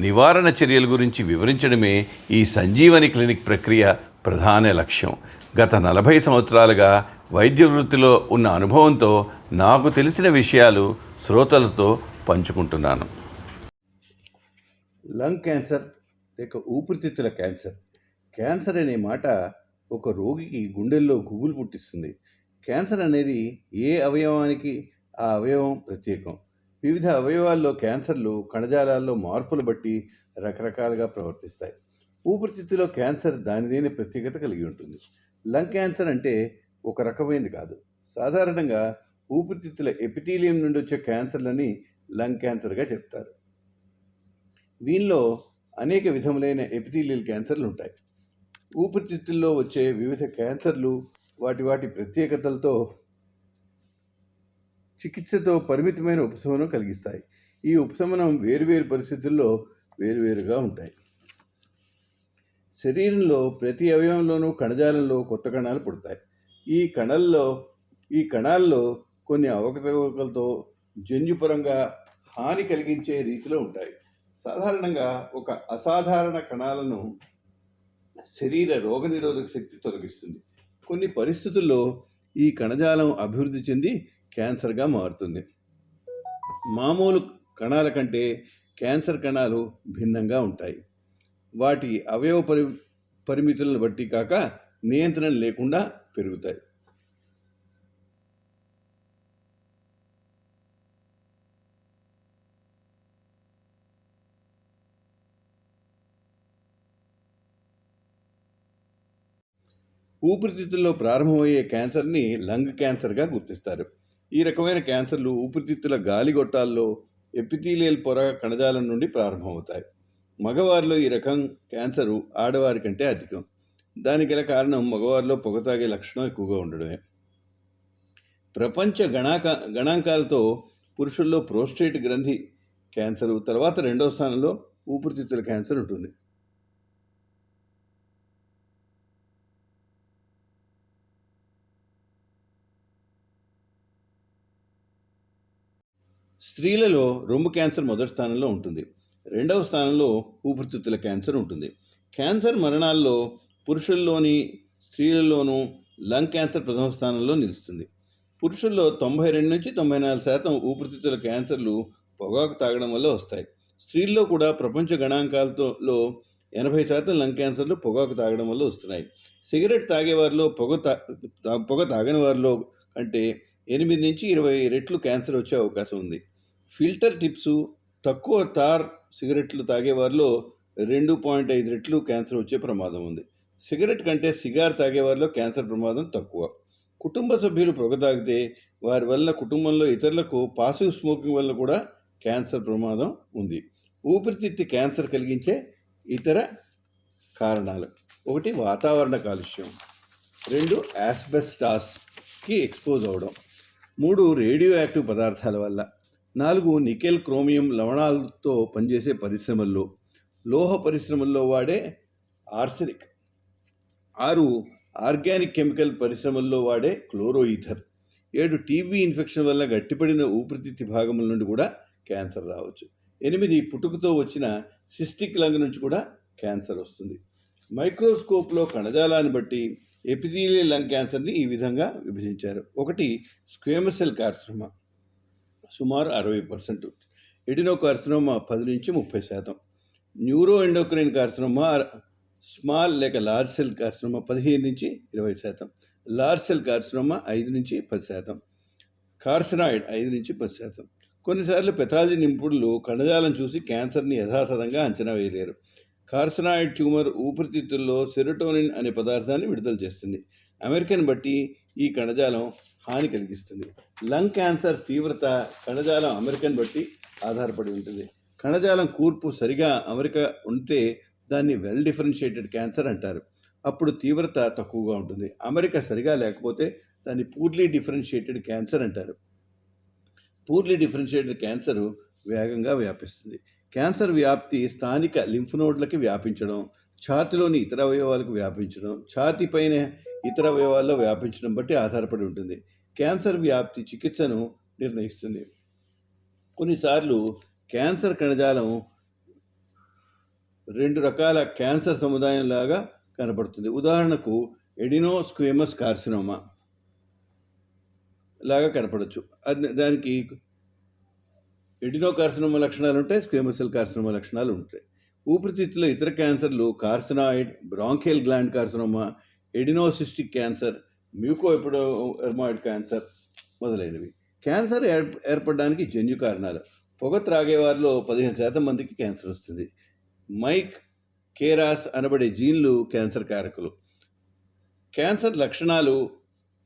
నివారణ చర్యల గురించి వివరించడమే ఈ సంజీవని క్లినిక్ ప్రక్రియ ప్రధాన లక్ష్యం. గత నలభై సంవత్సరాలుగా వైద్య వృత్తిలో ఉన్న అనుభవంతో నాకు తెలిసిన విషయాలు శ్రోతలతో పంచుకుంటున్నాను. లంగ్ క్యాన్సర్ లేక ఊపిరితిత్తుల క్యాన్సర్. క్యాన్సర్ అనే మాట ఒక రోగికి గుండెల్లో గుబులు పుట్టిస్తుంది. క్యాన్సర్ అనేది ఏ అవయవానికి ఆ అవయవం ప్రత్యేకం. వివిధ అవయవాల్లో క్యాన్సర్లు కణజాలాల్లో మార్పులు బట్టి రకరకాలుగా ప్రవర్తిస్తాయి. ఊపిరితిత్తులో క్యాన్సర్ దానిదైన ప్రత్యేకత కలిగి ఉంటుంది. లంగ్ క్యాన్సర్ అంటే ఒక రకమైనది కాదు. సాధారణంగా ఊపిరితిత్తుల ఎపిథీలియం నుండి వచ్చే క్యాన్సర్లని లంగ్ క్యాన్సర్గా చెప్తారు. దీనిలో అనేక విధములైన ఎపిథీలియల్ క్యాన్సర్లు ఉంటాయి. ఊపిరితిత్తుల్లో వచ్చే వివిధ క్యాన్సర్లు వాటి వాటి ప్రత్యేకతలతో చికిత్సతో పరిమితమైన ఉపశమనం కలిగిస్తాయి. ఈ ఉపశమనం వేరువేరు పరిస్థితుల్లో వేరువేరుగా ఉంటాయి. శరీరంలో ప్రతి అవయవంలోనూ కణజాలంలో కొత్త కణాలు పుడతాయి. ఈ కణాల్లో ఈ కణాల్లో కొన్ని అవకతవకలతో జన్యుపరంగా హాని కలిగించే రీతిలో ఉంటాయి. సాధారణంగా ఒక అసాధారణ కణాలను శరీర రోగనిరోధక శక్తి తొలగిస్తుంది. కొన్ని పరిస్థితుల్లో ఈ కణజాలం అభివృద్ధి చెంది క్యాన్సర్గా మారుతుంది. మామూలు కణాల కంటే క్యాన్సర్ కణాలు భిన్నంగా ఉంటాయి. వాటి అవయవ పరి పరిమితులను బట్టి కాక నియంత్రణ లేకుండా పెరుగుతాయి. ఊపిరితిత్తుల్లో ప్రారంభమయ్యే క్యాన్సర్ని లంగ్ క్యాన్సర్గా గుర్తిస్తారు. ఈ రకమైన క్యాన్సర్లు ఊపిరితిత్తుల గాలిగొట్టాల్లో ఎపిథీలియల్ పొర కణజాలం నుండి ప్రారంభమవుతాయి. మగవారిలో ఈ రకం క్యాన్సరు ఆడవారి కంటే అధికం. దానికి గల కారణం మగవారిలో పొగ తాగే లక్షణం ఎక్కువగా ఉండడమే. ప్రపంచ గణాక గణాంకాలతో పురుషుల్లో ప్రోస్టేట్ గ్రంథి క్యాన్సరు తర్వాత రెండవ స్థానంలో ఊపిరితిత్తుల క్యాన్సర్ ఉంటుంది. స్త్రీలలో రొమ్ము క్యాన్సర్ మొదటి స్థానంలో ఉంటుంది. రెండవ స్థానంలో ఊపిరితిత్తుల క్యాన్సర్ ఉంటుంది. క్యాన్సర్ మరణాల్లో పురుషుల్లోని స్త్రీలలోనూ లంగ్ క్యాన్సర్ ప్రథమ స్థానంలో నిలుస్తుంది. పురుషుల్లో తొంభై రెండు నుంచి తొంభై నాలుగు శాతం ఊపిరితిత్తుల క్యాన్సర్లు పొగాకు తాగడం వల్ల వస్తాయి. స్త్రీల్లో కూడా ప్రపంచ గణాంకాలతో ఎనభై శాతం లంగ్ క్యాన్సర్లు పొగాకు తాగడం వల్ల వస్తున్నాయి. సిగరెట్ తాగేవారిలో పొగ తా పొగ తాగని వారిలో కంటే ఎనిమిది నుంచి ఇరవై రెట్లు క్యాన్సర్ వచ్చే అవకాశం ఉంది. ఫిల్టర్ టిప్స్ తక్కువ తార్ సిగరెట్లు తాగేవారిలో రెండు పాయింట్ ఐదు రెట్లు క్యాన్సర్ వచ్చే ప్రమాదం ఉంది. సిగరెట్ కంటే సిగార్ తాగేవారిలో క్యాన్సర్ ప్రమాదం తక్కువ. కుటుంబ సభ్యులు పొగ తాగితే వారి వల్ల కుటుంబంలో ఇతరులకు పాసివ్ స్మోకింగ్ వల్ల కూడా క్యాన్సర్ ప్రమాదం ఉంది. ఊపిరితిత్తి క్యాన్సర్ కలిగించే ఇతర కారణాలు. ఒకటి వాతావరణ కాలుష్యం. రెండు యాస్బెస్టాస్కి ఎక్స్పోజ్ అవ్వడం మూడు రేడియో యాక్టివ్ పదార్థాల వల్ల. నాలుగు నికెల్ క్రోమియం లవణాలతో పనిచేసే పరిశ్రమల్లో లోహ పరిశ్రమల్లో వాడే ఆర్సెనిక్. ఆరు ఆర్గానిక్ కెమికల్ పరిశ్రమల్లో వాడే క్లోరో ఈథర్ ఏడు టీబీ ఇన్ఫెక్షన్ వల్ల గట్టిపడిన ఊపిరితిత్తి భాగముల నుండి కూడా క్యాన్సర్ రావచ్చు. ఎనిమిది పుట్టుకతో వచ్చిన సిస్టిక్ లంగ్ నుంచి కూడా క్యాన్సర్ వస్తుంది. మైక్రోస్కోప్లో కణజాలాన్ని బట్టి ఎపిథీలియల్ లంగ్ క్యాన్సర్ని ఈ విధంగా విభజించారు. ఒకటి స్క్వేమసెల్ సెల్ కార్సినోమా. సుమారు అరవై పర్సెంట్. ఎడినో కార్సినోమా పది నుంచి ముప్పై శాతం. న్యూరో ఎండోక్రైన్ కార్సినోమా స్మాల్ లేక లార్జ్ సెల్ కార్సినోమా పదిహేను నుంచి ఇరవై శాతం. లార్జ్ సెల్ కార్సినోమా ఐదు నుంచి పది శాతం. కార్సినాయిడ్ ఐదు నుంచి పది శాతం. కొన్నిసార్లు పెథాలజీ నిపుణులు కణజాలం చూసి క్యాన్సర్ని యథాతథంగా అంచనా వేయలేరు. కార్సినాయిడ్ ట్యూమర్ ఊపిరితిత్తుల్లో సెరోటోనిన్ అనే పదార్థాన్ని విడుదల చేస్తుంది. అమెరికన్ బట్టి ఈ కణజాలం హాని కలిగిస్తుంది. లంగ్ క్యాన్సర్ తీవ్రత కణజాలం అమెరికన్ బట్టి ఆధారపడి ఉంటుంది. కణజాలం కూర్పు సరిగా అమెరికా ఉంటే దాన్ని వెల్ డిఫరెన్షియేటెడ్ క్యాన్సర్ అంటారు. అప్పుడు తీవ్రత తక్కువగా ఉంటుంది. అమెరికా సరిగా లేకపోతే దాన్ని పూర్లీ డిఫరెన్షియేటెడ్ క్యాన్సర్ అంటారు. పూర్లీ డిఫరెన్షియేటెడ్ క్యాన్సర్ వేగంగా వ్యాపిస్తుంది. క్యాన్సర్ వ్యాప్తి స్థానిక లింఫ్ నోడ్లకి వ్యాపించడం ఛాతిలోని ఇతర అవయవాలకు వ్యాపించడం ఛాతి పైన ఇతర అవయవాల్లో వ్యాపించడం బట్టి ఆధారపడి ఉంటుంది. క్యాన్సర్ వ్యాప్తి చికిత్సను నిర్ణయిస్తుంది. కొన్నిసార్లు క్యాన్సర్ కణజాలం రెండు రకాల క్యాన్సర్ సముదాయం లాగా కనబడుతుంది. ఉదాహరణకు ఎడినోస్క్వేమస్ కార్సినోమా లాగా కనపడవచ్చు అది దానికి ఎడినో కార్సినోమా లక్షణాలు ఉంటాయి స్క్వేమసెల్ సెల్ కార్సినోమా లక్షణాలు ఉంటాయి. ఊపిరితిత్తులో ఇతర క్యాన్సర్లు carcinoid bronchial gland carcinoma adenoid cystic cancer mucoepidermoid cancer మొదలైనవి. క్యాన్సర్ ఏర్ ఏర్పడడానికి జన్యు కారణాలు. పొగ త్రాగే వారిలో పదిహేను శాతం మందికి క్యాన్సర్ వస్తుంది. మైక్ కేరాస్ అనబడే జీన్లు క్యాన్సర్ కారకులు. క్యాన్సర్ లక్షణాలు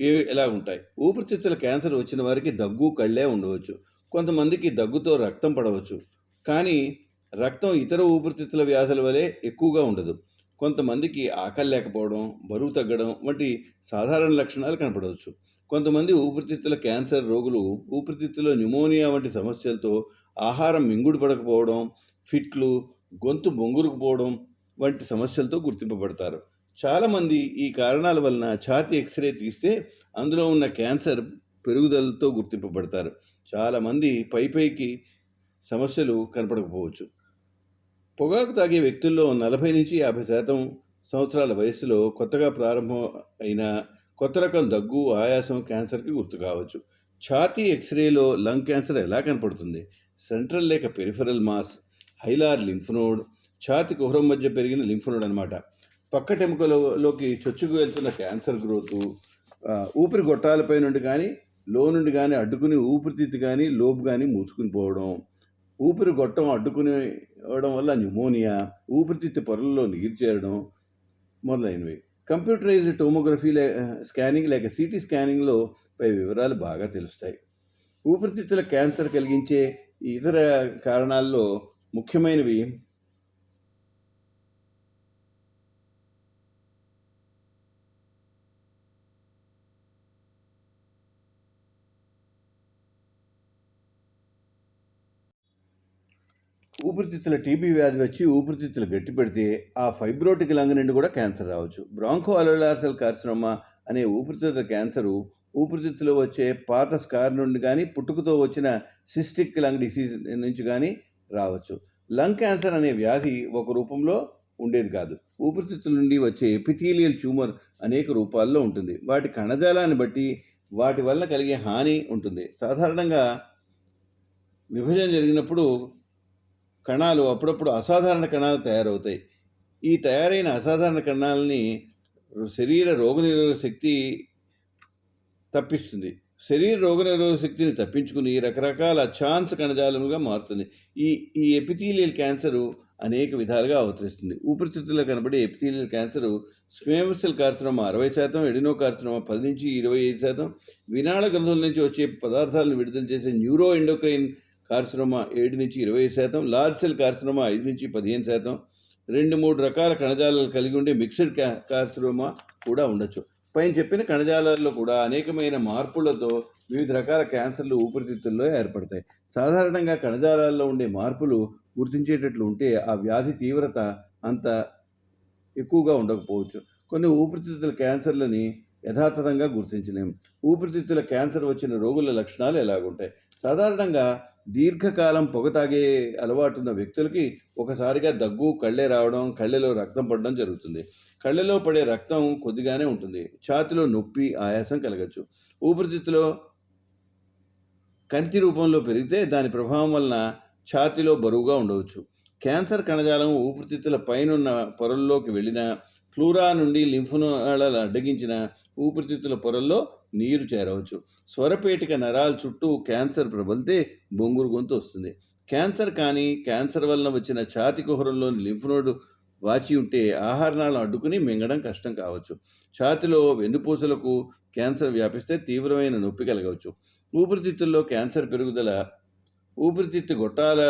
ఏవి ఎలా ఉంటాయి? ఊపిరితిత్తుల క్యాన్సర్ వచ్చిన వారికి దగ్గు కళ్ళే ఉండవచ్చు. కొంతమందికి దగ్గుతో రక్తం పడవచ్చు. కానీ రక్తం ఇతర ఊపిరితిత్తుల వ్యాధుల వలె ఎక్కువగా ఉండదు. కొంతమందికి ఆకలి లేకపోవడం బరువు తగ్గడం వంటి సాధారణ లక్షణాలు కనపడవచ్చు. కొంతమంది ఊపిరితిత్తుల క్యాన్సర్ రోగులు ఊపిరితిత్తులో న్యూమోనియా వంటి సమస్యలతో ఆహారం మింగుడు పడకపోవడం ఫిట్లు గొంతు బొంగురుకుపోవడం వంటి సమస్యలతో గుర్తింపబడతారు. చాలామంది ఈ కారణాల వలన ఛాతీ ఎక్స్రే తీస్తే అందులో ఉన్న క్యాన్సర్ పెరుగుదలతో గుర్తింపబడతారు. చాలామంది పై పైకి సమస్యలు కనపడకపోవచ్చు. పొగాకు తాగే వ్యక్తుల్లో నలభై నుంచి యాభై శాతం సంవత్సరాల వయసులో కొత్తగా ప్రారంభం అయిన కొత్త రకం దగ్గు ఆయాసం క్యాన్సర్కి గుర్తు కావచ్చు. ఛాతీ ఎక్స్రేలో లంగ్ క్యాన్సర్ ఎలా కనపడుతుంది? సెంట్రల్ లేక పెరిఫరల్ మాస్ హైలార్ లింఫ్నోడ్ ఛాతి కుహరం మధ్య పెరిగిన లింఫ్ నోడ్ అనమాట పక్కటెముకలోకి చొచ్చుకు వెళ్తున్న క్యాన్సర్ గ్రోతు ఊపిరి గొట్టాలపై నుండి కానీ లో నుండి కానీ అడ్డుకుని ఊపిరితిత్తు కానీ లోపు కానీ మూసుకుని పోవడం ఊపిరి గొట్టం అడ్డుకునేవడం వల్ల న్యూమోనియా ఊపిరితిత్తు పొరల్లో నీరు చేరడం మొదలైనవి. కంప్యూటరైజ్డ్ టోమోగ్రఫీ లే స్కానింగ్ లేక సిటీ స్కానింగ్లో పై వివరాలు బాగా తెలుస్తాయి. ఊపిరితిత్తుల క్యాన్సర్ కలిగించే ఇతర కారణాల్లో ముఖ్యమైనవి ఊపిరితిత్తుల టీబీ వ్యాధి వచ్చి ఊపిరితిత్తులు గట్టి పెడితే ఆ ఫైబ్రోటిక్ లంగ్ నుండి కూడా క్యాన్సర్ రావచ్చు. బ్రాంకో అలోలార్సల్ కార్సినోమా అనే ఊపిరితిత్తుల క్యాన్సరు ఊపిరితిత్తులో వచ్చే పాత స్కార్ నుండి కానీ పుట్టుకతో వచ్చిన సిస్టిక్ లంగ్ డిసీజ్ నుంచి కానీ రావచ్చు. లంగ్ క్యాన్సర్ అనే వ్యాధి ఒక రూపంలో ఉండేది కాదు. ఊపిరితిత్తుల నుండి వచ్చే ఎపిథీలియల్ ట్యూమర్ అనేక రూపాల్లో ఉంటుంది. వాటి కణజాలాన్ని బట్టి వాటి వల్ల కలిగే హాని ఉంటుంది. సాధారణంగా విభజన జరిగినప్పుడు కణాలు అప్పుడప్పుడు అసాధారణ కణాలు తయారవుతాయి. ఈ తయారైన అసాధారణ కణాలని శరీర రోగనిరోధక శక్తి తప్పిస్తుంది. శరీర రోగనిరోధక శక్తిని తప్పించుకుని రకరకాల ఛాన్స్ కణజాలముగా మారుతుంది. ఈ ఈ ఎపిథీలియల్ క్యాన్సరు అనేక విధాలుగా అవతరిస్తుంది. ఊపిరితిత్తుల్లో కనబడే ఎపిథీలియల్ క్యాన్సరు స్క్వేమసెల్ కార్సినోమా అరవై శాతం ఎడినో కార్సినోమా పది నుంచి ఇరవై ఐదు శాతం వినాళ గ్రంథుల నుంచి వచ్చే పదార్థాలను విడుదల చేసే న్యూరో ఎండోక్రైన్ కార్సినోమా ఏడు నుంచి ఇరవై శాతం లార్జ్ సెల్ కార్సినోమా ఐదు నుంచి పదిహేను శాతం. రెండు మూడు రకాల కణజాలాలు కలిగి ఉండే మిక్స్డ్ కా కార్సినోమా కూడా ఉండొచ్చు. పైన చెప్పిన కణజాలాల్లో కూడా అనేకమైన మార్పులతో వివిధ రకాల క్యాన్సర్లు ఊపిరితిత్తుల్లో ఏర్పడతాయి. సాధారణంగా కణజాలాల్లో ఉండే మార్పులు గుర్తించేటట్లు ఉంటే ఆ వ్యాధి తీవ్రత అంత ఎక్కువగా ఉండకపోవచ్చు. కొన్ని ఊపిరితిత్తుల క్యాన్సర్లని యథాతథంగా గుర్తించలేము ఊపిరితిత్తుల క్యాన్సర్ వచ్చిన రోగుల లక్షణాలు ఎలాగుంటాయి? సాధారణంగా దీర్ఘకాలం పొగ తాగే అలవాటున్న వ్యక్తులకి ఒకసారిగా దగ్గు కళ్ళే రావడం కళ్ళెలో రక్తం పడడం జరుగుతుంది. కళ్ళెలో పడే రక్తం కొద్దిగానే ఉంటుంది. ఛాతిలో నొప్పి ఆయాసం కలగచ్చు. ఊపిరితిత్తులో కంతి రూపంలో పెరిగితే దాని ప్రభావం వలన ఛాతిలో బరువుగా ఉండవచ్చు. క్యాన్సర్ కణజాలం ఊపిరితిత్తుల పైనున్న పొరల్లోకి వెళ్ళిన ఫ్లూరా నుండి లింఫ్నాళాలు అడ్డగించిన ఊపిరితిత్తుల పొరల్లో నీరు చేరవచ్చు. స్వరపేటిక నరాల చుట్టూ క్యాన్సర్ ప్రబలితే బొంగురు గొంతు వస్తుంది. క్యాన్సర్ కానీ క్యాన్సర్ వలన వచ్చిన ఛాతి కుహరంలోని లింఫ్ వాచి ఉంటే ఆహారనాళం అడ్డుకుని మింగడం కష్టం కావచ్చు. ఛాతిలో వెన్నుపూసలకు క్యాన్సర్ వ్యాపిస్తే తీవ్రమైన నొప్పి కలగవచ్చు. ఊపిరితిత్తుల్లో క్యాన్సర్ పెరుగుదల ఊపిరితిత్తు గొట్టాల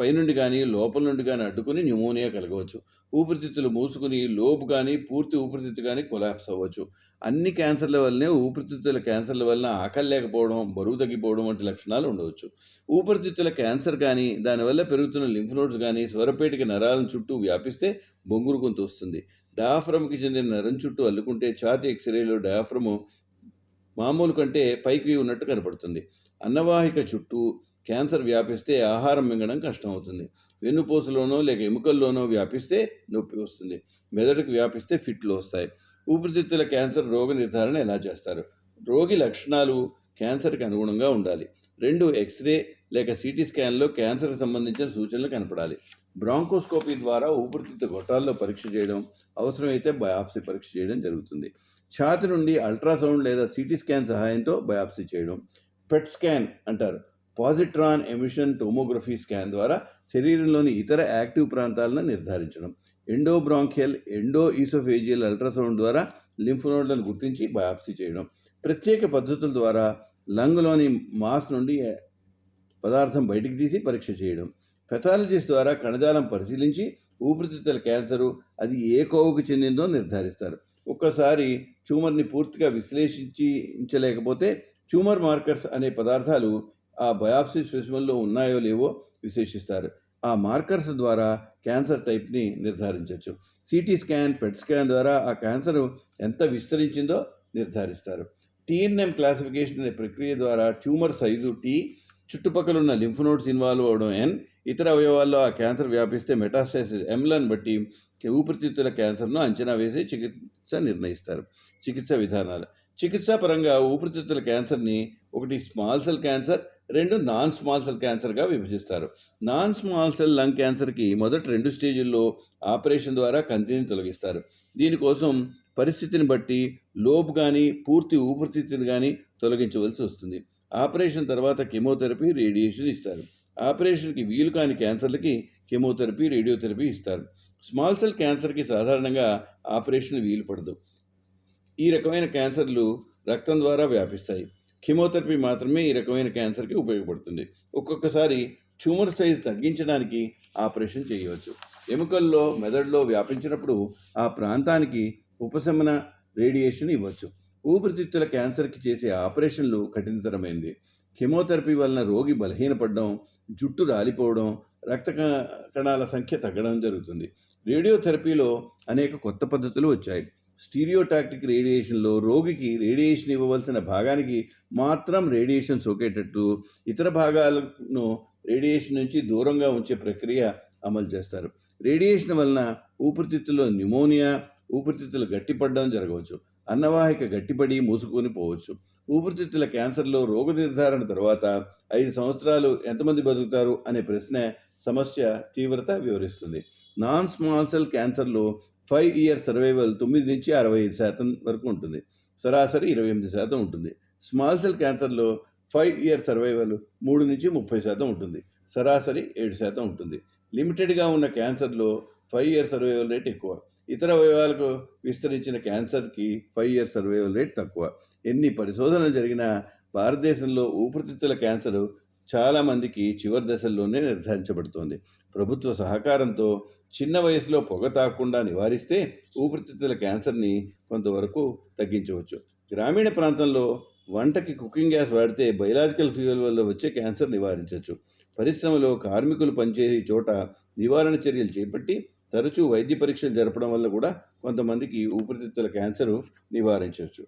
పైనుండి కానీ లోపల నుండి కానీ అడ్డుకుని న్యూమోనియా కలగవచ్చు. ఊపిరితిత్తులు మూసుకుని లోపు కానీ పూర్తి ఊపిరితిత్తు కానీ కొలాప్స్ అవ్వచ్చు. అన్ని క్యాన్సర్ల వల్లనే ఊపిరితిత్తుల క్యాన్సర్ల వలన ఆకలి లేకపోవడం బరువు తగ్గిపోవడం వంటి లక్షణాలు ఉండవచ్చు. ఊపిరితిత్తుల క్యాన్సర్ కానీ దానివల్ల పెరుగుతున్న లింఫ్ నోడ్స్ కానీ స్వరపేటిక నరాలను చుట్టూ వ్యాపిస్తే బొంగురు గొంతు వస్తుంది. డయాఫ్రమ్కి చెందిన నరం చుట్టూ అల్లుకుంటే ఛాతీ ఎక్స్రేలో డయాఫ్రము మామూలు కంటే పైకి ఉన్నట్టు కనపడుతుంది. అన్నవాహిక చుట్టూ క్యాన్సర్ వ్యాపిస్తే ఆహారం మింగడం కష్టమవుతుంది. వెన్నుపూసలోనో లేక ఎముకల్లోనో వ్యాపిస్తే నొప్పి వస్తుంది. మెదడుకు వ్యాపిస్తే ఫిట్లు వస్తాయి. ఊపిరితిత్తుల క్యాన్సర్ రోగ నిర్ధారణ ఎలా చేస్తారు? రోగి లక్షణాలు క్యాన్సర్కి అనుగుణంగా ఉండాలి. రెండు ఎక్స్రే లేక సిటీ స్కాన్లో క్యాన్సర్కి సంబంధించిన సూచనలు కనపడాలి. బ్రాంకోస్కోపీ ద్వారా ఊపిరితిత్తు గొట్టాల్లో పరీక్ష చేయడం అవసరమైతే బయాప్సీ పరీక్ష చేయడం జరుగుతుంది. ఛాతి నుండి అల్ట్రాసౌండ్ లేదా సిటీ స్కాన్ సహాయంతో బయాప్సీ చేయడం. పెట్ స్కాన్ అంటారు. పాజిట్రాన్ ఎమిషన్ టోమోగ్రఫీ స్కాన్ ద్వారా శరీరంలోని ఇతర యాక్టివ్ ప్రాంతాలను నిర్ధారించడం. ఎండోబ్రాంకియల్ ఎండో ఈసోఫేజియల్ అల్ట్రాసౌండ్ ద్వారా లింఫ్ నోడ్లను గుర్తించి బయాప్సీ చేయడం. ప్రత్యేక పద్ధతుల ద్వారా లంగ్లోని మాస్ నుండి పదార్థం బయటికి తీసి పరీక్ష చేయడం. పెథాలజిస్ట్ ద్వారా కణజాలం పరిశీలించి ఊపిరితిత్తుల క్యాన్సరు అది ఏ కోవుకు చెందిందో నిర్ధారిస్తారు. ఒక్కసారి ట్యూమర్ని పూర్తిగా విశ్లేషించలేకపోతే ట్యూమర్ మార్కర్స్ అనే పదార్థాలు ఆ బయాప్సీ స్పెసిమన్లో ఉన్నాయో లేవో విశ్లేషిస్తారు ఆ మార్కర్స్ ద్వారా క్యాన్సర్ టైప్ని నిర్ధారించవచ్చు సిటీ స్కాన్ పెట్ స్కాన్ ద్వారా ఆ క్యాన్సర్ ఎంత విస్తరించిందో నిర్ధారిస్తారు. టీఎన్ఎం క్లాసిఫికేషన్ అనే ప్రక్రియ ద్వారా ట్యూమర్ సైజు టీ చుట్టుపక్కల ఉన్న లింఫ్ నోడ్స్ ఇన్వాల్వ్ అవడం ఎన్ ఇతర అవయవాల్లో ఆ క్యాన్సర్ వ్యాపిస్తే మెటాస్టైసిస్ ఎంలను బట్టి ఊపిరితిత్తుల క్యాన్సర్ను అంచనా వేసి చికిత్స నిర్ణయిస్తారు. చికిత్స విధానాలు. చికిత్సా పరంగా ఊపిరితిత్తుల క్యాన్సర్ని ఒకటి స్మాల్ సెల్ క్యాన్సర్ రెండు నాన్ స్మాల్ సెల్ క్యాన్సర్గా విభజిస్తారు. నాన్ స్మాల్ సెల్ లంగ్ క్యాన్సర్కి మొదటి రెండు స్టేజుల్లో ఆపరేషన్ ద్వారా కంతిని తొలగిస్తారు. దీనికోసం పరిస్థితిని బట్టి లోబ్ కానీ పూర్తి ఊపిరితిత్తుని కానీ తొలగించవలసి వస్తుంది. ఆపరేషన్ తర్వాత కెమోథెరపీ రేడియేషన్ ఇస్తారు. ఆపరేషన్కి వీలు కాని క్యాన్సర్లకి కెమోథెరపీ రేడియోథెరపీ ఇస్తారు. స్మాల్ సెల్ క్యాన్సర్కి సాధారణంగా ఆపరేషన్ వీలు పడదు. ఈ రకమైన క్యాన్సర్లు రక్తం ద్వారా వ్యాపిస్తాయి. కెమోథెరపీ మాత్రమే ఈ రకమైన క్యాన్సర్కి ఉపయోగపడుతుంది. ఒక్కొక్కసారి ట్యూమర్ సైజ్ తగ్గించడానికి ఆపరేషన్ చేయవచ్చు. ఎముకల్లో మెదడులో వ్యాపించినప్పుడు ఆ ప్రాంతానికి ఉపశమన రేడియేషన్ ఇవ్వచ్చు. ఊపిరితిత్తుల క్యాన్సర్కి చేసే ఆపరేషన్లు కఠినతరమైంది. కెమోథెరపీ వలన రోగి బలహీనపడడం జుట్టు రాలిపోవడం రక్త కణాల సంఖ్య తగ్గడం జరుగుతుంది. రేడియోథెరపీలో అనేక కొత్త పద్ధతులు వచ్చాయి. స్టీరియోటాక్టిక్ రేడియేషన్లో రోగికి రేడియేషన్ ఇవ్వవలసిన భాగానికి మాత్రం రేడియేషన్ సోకేటట్టు ఇతర భాగాలను రేడియేషన్ నుంచి దూరంగా ఉంచే ప్రక్రియ అమలు చేస్తారు. రేడియేషన్ వలన ఊపిరితిత్తుల్లో న్యూమోనియా ఊపిరితిత్తులు గట్టిపడడం జరగవచ్చు. అన్నవాహిక గట్టిపడి మూసుకొని పోవచ్చు. ఊపిరితిత్తుల క్యాన్సర్లో రోగ నిర్ధారణ తర్వాత ఐదు సంవత్సరాలు ఎంతమంది బతుకుతారు అనే ప్రశ్న సమస్య తీవ్రత వివరిస్తుంది. నాన్ స్మాల్ సెల్ క్యాన్సర్లో ఫైవ్ ఇయర్ సర్వైవల్ తొమ్మిది నుంచి అరవై ఐదు శాతం వరకు ఉంటుంది. సరాసరి ఇరవై ఎనిమిది శాతం ఉంటుంది. స్మాల్ సెల్ క్యాన్సర్లో ఫైవ్ ఇయర్ సర్వైవల్ మూడు నుంచి ముప్పై శాతం ఉంటుంది. సరాసరి ఏడు శాతం ఉంటుంది. లిమిటెడ్గా ఉన్న క్యాన్సర్లో ఫైవ్ ఇయర్ సర్వైవల్ రేట్ ఎక్కువ. ఇతర అవయవాలకు విస్తరించిన క్యాన్సర్కి ఫైవ్ ఇయర్ సర్వైవల్ రేట్ తక్కువ. ఎన్ని పరిశోధనలు జరిగినా భారతదేశంలో ఊపిరితిత్తుల క్యాన్సర్ చాలామందికి చివరి దశల్లోనే నిర్ధారించబడుతోంది. ప్రభుత్వ సహకారంతో చిన్న వయసులో పొగ తాగకుండా నివారిస్తే ఊపిరితిత్తుల క్యాన్సర్ని కొంతవరకు తగ్గించవచ్చు. గ్రామీణ ప్రాంతంలో వంటకి కుకింగ్ గ్యాస్ వాడితే బయలాజికల్ ఫ్యూయల్ వల్ల వచ్చే క్యాన్సర్ నివారించవచ్చు. పరిశ్రమలో కార్మికులు పనిచేసే చోట నివారణ చర్యలు చేపట్టి తరచూ వైద్య పరీక్షలు జరపడం వల్ల కూడా కొంతమందికి ఊపిరితిత్తుల క్యాన్సరు నివారించవచ్చు.